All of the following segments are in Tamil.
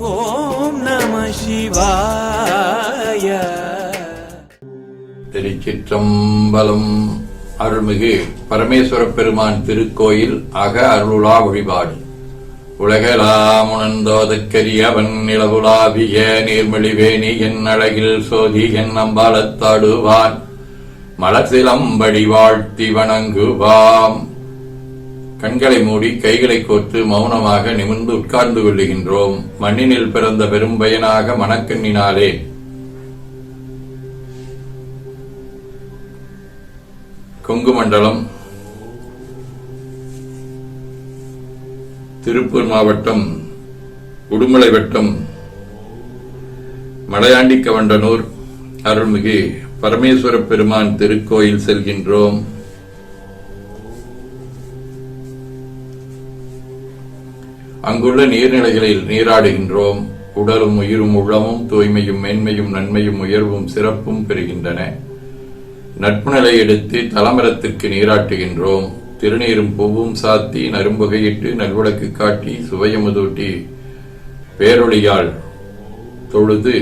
ஓம் நம சிவாய. திருச்சிற்றம்பலம் அருள்மிகு பரமேஸ்வர பெருமான் திருக்கோயில் அக அருளா வழிபாடு. உலகலாமுணந்தோதற்கரியவன் நிலவுலாவிய நீர்மொழிவேணி என் அழகில் சோதி என் அம்பாலத்தாடுவான். மலசிலம்படி வாழ்த்தி வணங்குவாம். கண்களை மூடி கைகளை கோர்த்து மௌனமாக நிமிர்ந்து உட்கார்ந்து கொள்ளுகின்றோம். மண்ணினில் பிறந்த பெரும்பயனாக மணக்கண்ணினாலே. கொங்கு மண்டலம். திருப்பூர் மாவட்டம் உடுமலை வட்டம் மலையாண்டி கவண்டனூர் அருள்மிகு பரமேஸ்வர பெருமான் திருக்கோயில் செல்கின்றோம். அங்குள்ள நீர்நிலைகளில் நீராடுகின்றோம். உடலும் உயிரும் உள்ளமும் தூய்மையும் மேன்மையும் நன்மையும் உயர்வும் சிறப்பும் பெறுகின்றன. நட்பு நிலை எடுத்து தலமரத்திற்கு நீராட்டுகின்றோம். திருநீரும் பூவும் சாத்தி நரும்புகையிட்டு நல்விளக்கு காட்டி சுவையமுதூட்டி பேரொழியால் தொழுது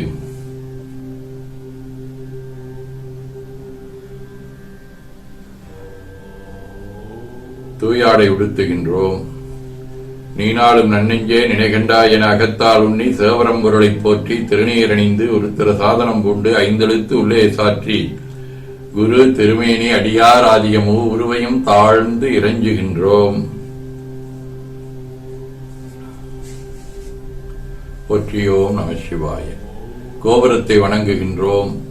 தூயாடை உடுத்துகின்றோம். நீனாலும் நன்னெஞ்சே நினைகண்டாய் என அகத்தால் உண்ணி சேவரம் பொருளைப் போற்றி திருநீரணிந்து திரு சாதனம் கொண்டு ஐந்தெழுத்து உள்ளே சாற்றி. குரு திருமேனி அடியார் ஆதியமோ உருவையும் தாழ்ந்து இறைஞ்சுகின்றோம். போற்றியோம் நம சிவாய. கோபுரத்தை வணங்குகின்றோம்.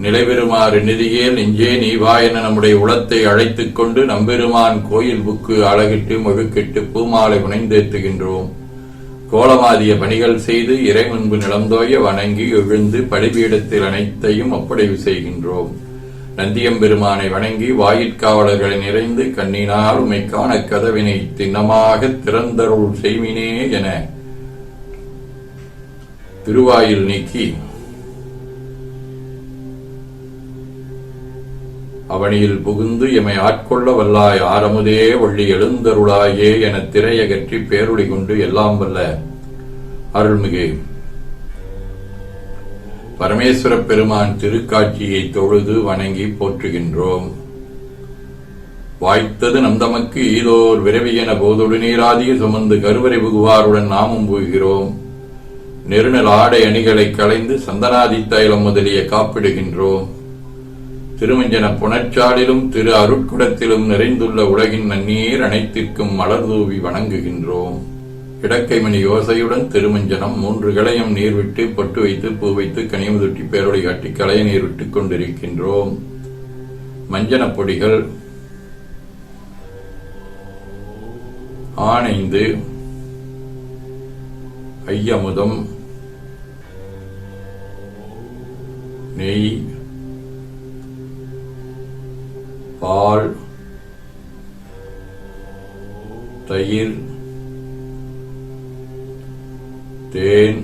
நிலைபெறுமாறு நிதியே நெஞ்சே நீ வா என நம்முடைய உளத்தை அழைத்துக் கொண்டு நம்பெருமான் கோயில் புக்கு அழகிட்டு மொழுக்கிட்டு பூமாலை புனைந்தேத்துகின்றோம் கோலமாதிய பணிகள் செய்து இறை முன்பு நிலந்தோய வணங்கி எழுந்து படிபீடத்தில் அனைத்தையும் ஒப்படைவு செய்கின்றோம். நந்தியம்பெருமானை வணங்கி வாயிற்காவலர்களை நிறைந்து கண்ணினால் உமைக்கான கதவினை திண்ணமாக திறந்தருள் செய்வினே என திருவாயில் நீக்கி அவனியில் புகுந்து எமை ஆட்கொள்ள வல்லாய் ஆரமுதே வள்ளி எழுந்தருளாயே என திரையகற்றி பேருளி கொண்டு எல்லாம் வல்ல. அருள்மிகு. பரமேஸ்வர பெருமான் திருக்காட்சியை தொழுது வணங்கி போற்றுகின்றோம். வாய்த்தது நம் தமக்கு ஈதோர் என போதொடு நீராதிய சுமந்து கருவறை புகுவாருடன் நாமும் புகுகிறோம். நெருநல் ஆடை அணிகளை களைந்து சந்தனாதி தைலம் முதலிய காப்பிடுகின்றோம். திருமஞ்சன புனச்சாலிலும் திரு அருட்குடத்திலும் நிறைந்துள்ள உலகின் நன்னீர் அனைத்திற்கும் மலர் தூவி வணங்குகின்றோம். இடக்கைமணி யோசையுடன் திருமஞ்சனம் மூன்று களையம் நீர் விட்டு பொட்டு வைத்து பூ வைத்து கனிமுதுட்டி பேரொழி காட்டி களைய நீர் விட்டுக் கொண்டிருக்கின்றோம். மஞ்சன பொடிகள் ஆனைந்து ஐயமுதம் நெய் பால் தயிர் தேன்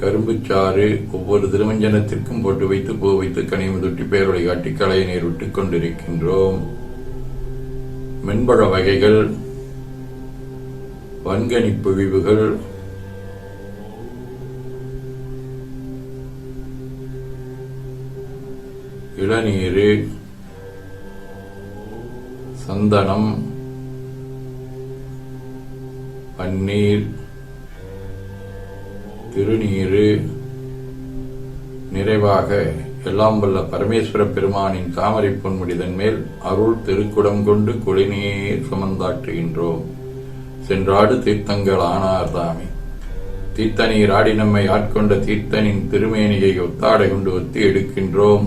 கரும்புச்சாறு ஒவ்வொரு திருமஞ்சனத்திற்கும் போட்டு வைத்து பூ வைத்து கனிமு தொட்டி பேரொழி காட்டி கலையை நீர் கொண்டிருக்கின்றோம். மென்பழ வகைகள் வன்கனி பிழிவுகள் இளநீரு சந்தனம் பன்னீர் திருநீரு நிறைவாக எல்லாம் வல்ல பரமேஸ்வர பெருமானின் தாமரை பொன்முடிதன் மேல் அருள் திருக்குடம் கொண்டு குளிநீர் சுமந்தாட்டுகின்றோம் சென்றாடு தீர்த்தங்கள் ஆனார் தாமே. தீர்த்தநீர் ஆடி நம்மை ஆட்கொண்ட தீர்த்தனின் திருமேனியை ஒத்தாடை கொண்டு ஒத்தி எடுக்கின்றோம்.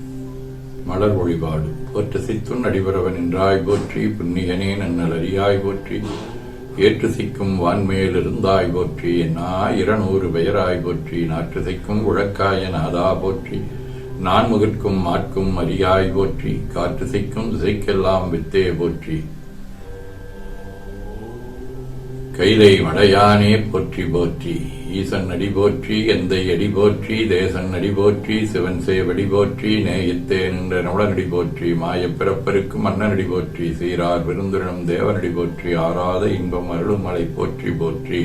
மலர் வழிபாடு போற்று சித்துன் அடிபரவன் என்றாய் போற்றி புன்னிகனேன் நன்னல் அறியாய் போற்றி. ஏற்று சிக்கும் வான்மேல் இருந்தாய் போற்றி என்னா இருநூறு பெயராய் போற்றி. நாற்று சிக்கும் உழக்காய நாதா போற்றி. நான்முகற்கும் ஆட்கும் அரியாய் போற்றி. காற்று சிக்கும் திசைக்கெல்லாம் வித்தே போற்றி. கைலை மடையானே போற்றி போற்றி ஈசன் அடி போற்றி எந்தை அடி போற்றி தேசன் அடி போற்றி சிவன் சேவடி போற்றி நேயத்தே நின்ற நுடனடி போற்றி மாயப் பிறப்பருக்கும் மன்னனடி போற்றி சீரார் விருந்துரனும் தேவனடி போற்றி ஆறாத இன்பம் அருளும் மலை போற்றி போற்றி.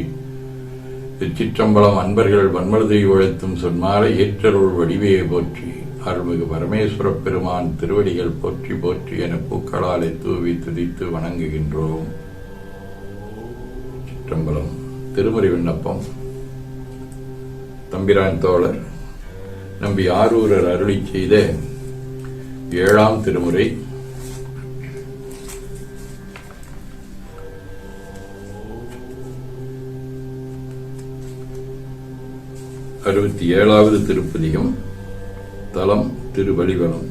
திருச்சிற்றம்பலம் அன்பர்கள் வன்மருதை உழைத்தும் சொன்மாலை ஏற்றருள் வடிவே போற்றி. அருள்மிகு பரமேஸ்வர பெருமான் திருவடிகள் போற்றி போற்றி என பூக்களாலை தூவி துதித்து வணங்குகின்றோம். சிற்றம்பலம் திருமுறை விண்ணப்பம். தம்பிரான் தோழர் நம்பி ஆரூரர் அருளி செய்த ஏழாம் திருமுறை. அறுபத்தி ஏழாவது திருப்பதிகம் தலம் திருவழிவனம்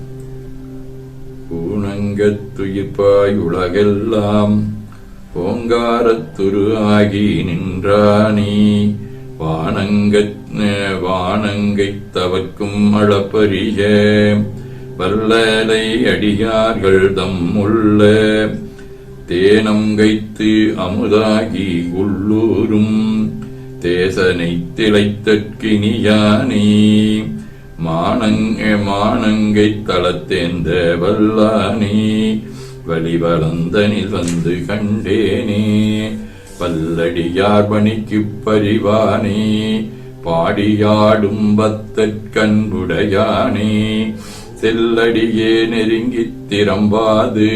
ஊனங்கத்துயிர்ப்பாய் உலகெல்லாம் அலங்காரத்துரு ஆகி நின்றானே வானங்க வானங்கைத் தவக்கும் அளப்பரிய. வல்லலை அடியார்கள் தம் உள்ள தேனங்கைத்து அமுதாகி உள்ளூரும். தேசனை திளைத்தற்கினியானே மானங்க மானங்கை தளத்தேந்த வல்லானே. வலிவலந்தனில் வந்து கண்டேனே. பல்லடியார் பணிக்கு பரிவானே. பாடியாடும் பத்தற்கன்புடையானே செல்லடியே நெருங்கித் திறம்பாது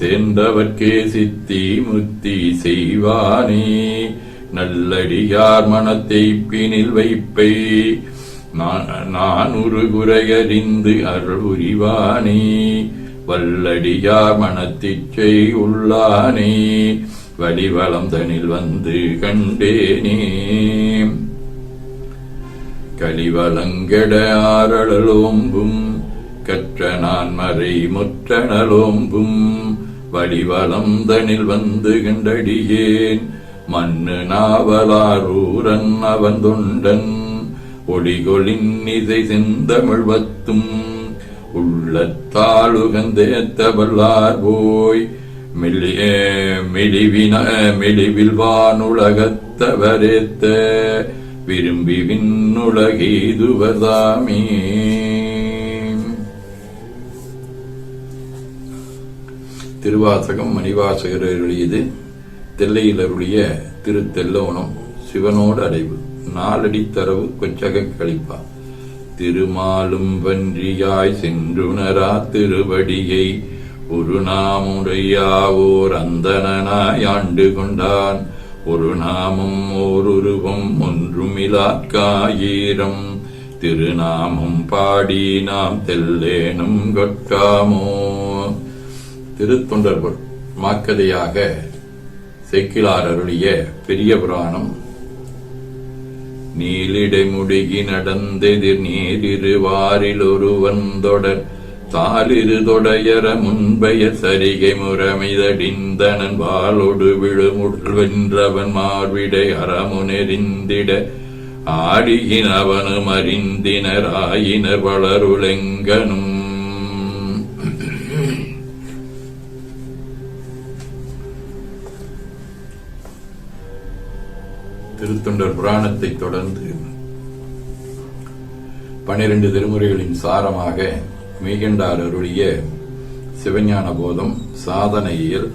சேர்ந்தவர்க்கே சித்தி முத்தி செய்வானே. நல்லடியார் மனத்தை பினில் வைப்பை. நான் ஒரு குறையறிந்து அருள் உரிவானே வல்லடியார் மனத்திச்சை உள்ளானே வடிவளம் தனில் வந்து கண்டேனே. கலிவலங்கட ஆரழலோம்பும் கற்ற நான் மறை முற்றனலோம்பும் வடிவளம் தனில் வந்து கண்டடியேன். மண்ணு நாவலாரூரன் அவன் தொண்டன் ஒளிகொளின் இதை செந்தமிழ்வத்தும் உள்ளத்தாளுகந்தேத்த வல்லார் போய் மெல்லிய மெலிவின மெலிவில் வானுலகத்தவரேத்த விரும்பி விண்ணுலகீதுவதாமே திருவாசகம் மணிவாசகர் எழுதியது தெல்லையிலருடைய அருளிய திரு சிவனோடு அடைவு நாலடி தரவு கொச்சக கழிப்பா திருமாலும் பன்றியாய் சென்றுணரா திருவடியை. ஒரு நாமுடையாவோர் அந்தனாய் ஆண்டு கொண்டான். ஒரு நாமம் ஓர் உருவம் ஒன்றுமிலாக்காயிரம். திருநாமம் பாடி நாம் தெல்லேனும் கொட்காமோ. திருத்தொண்டர்புர் மாக்கதையாக செக்கிலார் அருளிய பெரிய புராணம் நீலிடை முடுகி நடந்தெதிர் நீரிருவாரில் ஒருவன் தொடர். தாலிரு தொடையர முன்பய சரிகை முறமிதடிந்தனன் வாளொடு விழுமுடல்வென்றவன் மார்விடை அறமுனெறிந்திட ஆடியினவனும் அறிந்தினர் ஆயினர் வளருலெங்கனும் திருத்தொண்டர் புராணத்தை தொடர்ந்து பனிரெண்டு திருமுறைகளின் சாரமாக மெய்கண்டார் அருளிய சிவஞான போதம் சாதனையில்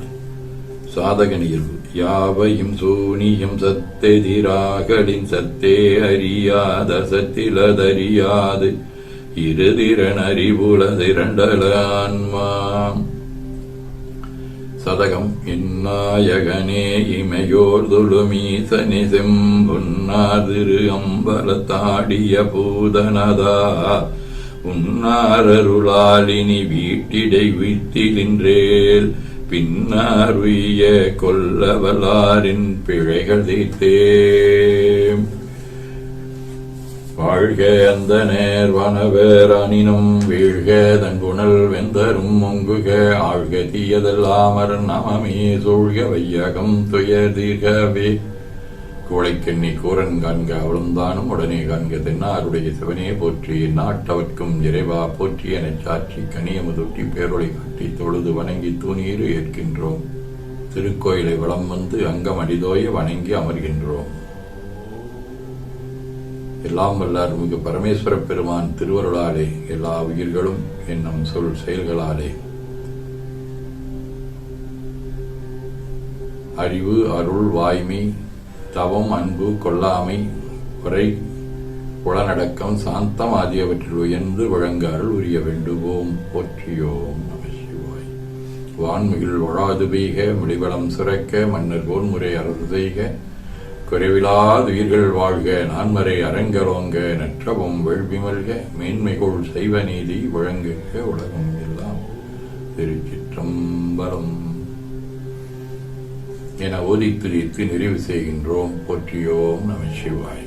சாதக யாவையும் யாவையும் சூனியம் சத்தெதிராகலின் சத்தே அறியாத சத்திலதறியாது. இருதிறன் அறிவுலதிரண்டலான்மாம் சதகம் இந்நாயகனே இமையோர் துளுமீசனி செம்பொன்னாதிரு அம்பலத்தாடிய பூதனதா. உன்னாரருளாலினி வீட்டிடை வீட்டிலின்றேல் பின்னாருய கொல்லவலாரின் பிழைகள் தீர்த்தே வாழ்க அந்த நேர் வனவேர் அணினும் வீழ்க தங்குணல் வெந்தரும் முங்குக ஆழ்க தீயதெல்லாமர் நமமே சூழ்க வையகம் துயர் தீர்கவே. கோழைக்கண்ணி கூரன் காண்க அவளுந்தானும் உடனே காண்க தென்னாருடைய சிவனே போற்றி நாட்டவர்க்கும் இறைவா போற்றி எனச் சாட்சி கனியமுதொட்டி பேரொளி காட்டி தொழுது வணங்கி தூணீறு ஏற்கின்றோம். திருக்கோயிலை வளம் வந்து அங்கம் அடிதோய வணங்கி அமர்கின்றோம். எல்லாம் வல்ல அருமிகு பரமேஸ்வர பெருமான் திருவருளாலே எல்லா உயிர்களும் என்னும் சொல் செயல்களாலே. அறிவு அருள் வாய்மை தவம் அன்பு கொல்லாமை உரை புலநடக்கம் சாந்தம் ஆகியவற்றில் உயர்ந்து வழங்க அருள் உரிய வேண்டுவோம். போற்றியோம் நமசிவாய் வான்மிகில் ஒழாது பெய்க முடிவளம் சுரக்க மன்னர் போன்முறை அரசு செய்க. குறைவிலாது உயிர்கள் வாழ்க நான்மறை அரங்கரோங்க நற்றவும் வெள்விமல்க மேன்மைகோள் செய்வ நீதி வழங்குக உலகம் எல்லாம் திருச்சிற்றம்பலம். என ஓதி நிறைவு செய்கின்றோம். போற்றியோம் நம சிவாய்.